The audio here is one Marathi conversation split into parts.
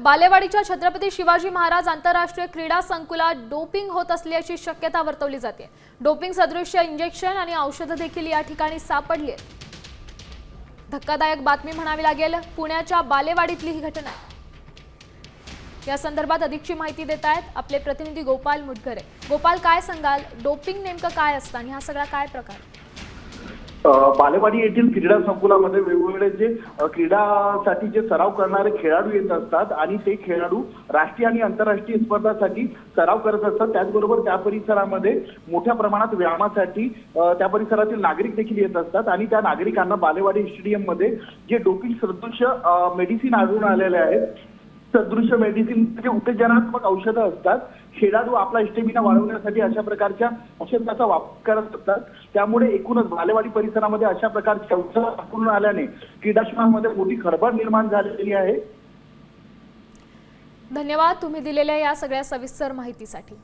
बालेवाडीच्या छत्रपती शिवाजी महाराज आंतरराष्ट्रीय क्रीडा संकुलात डोपिंग होत असल्याची शक्यता वर्तवली जाते. डोपिंग सदृश्य इंजेक्शन आणि औषधं देखील या ठिकाणी सापडली आहेत. धक्कादायक बातमी म्हणावी लागेल पुण्याच्या बालेवाडीतली ही घटना. या संदर्भात अधिकची माहिती देत आहेत आपले प्रतिनिधी गोपाल मुटघरे. गोपाल काय सांगाल? डोपिंग नेमकं काय असतं आणि हा सगळा काय प्रकार? बालेवाडी येथील क्रीडा संकुलामध्ये वेगवेगळे जे क्रीडासाठी जे सराव करणारे खेळाडू येत असतात आणि ते खेळाडू राष्ट्रीय आणि आंतरराष्ट्रीय स्पर्धासाठी सराव करत असतात. त्याचबरोबर त्या परिसरामध्ये मोठ्या प्रमाणात व्यायामासाठी त्या परिसरातील नागरिक देखील येत असतात आणि त्या नागरिकांना बालेवाडी स्टेडियममध्ये जे डोपिंग सदृश्य मेडिसिन आढळून आलेले आहेत सदृश्य मेडिसिन जे उत्तेजनात्मक औषधं असतात खेळाडू आपला स्टेमिना वाढवण्यासाठी अशा प्रकारच्या औषधाचा वापर करत असतात. त्यामुळे एकूणच बालेवाडी परिसरामध्ये अशा प्रकारची औषधं आढळून आल्याने क्रीडाक्षणामध्ये मोठी खळबळ निर्माण झालेली आहे. धन्यवाद तुम्ही दिलेल्या या सगळ्या सविस्तर माहितीसाठी.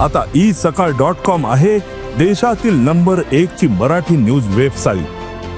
आता ई सकाळ डॉट कॉम आहे देशातील नंबर एक ची मराठी न्यूज वेबसाईट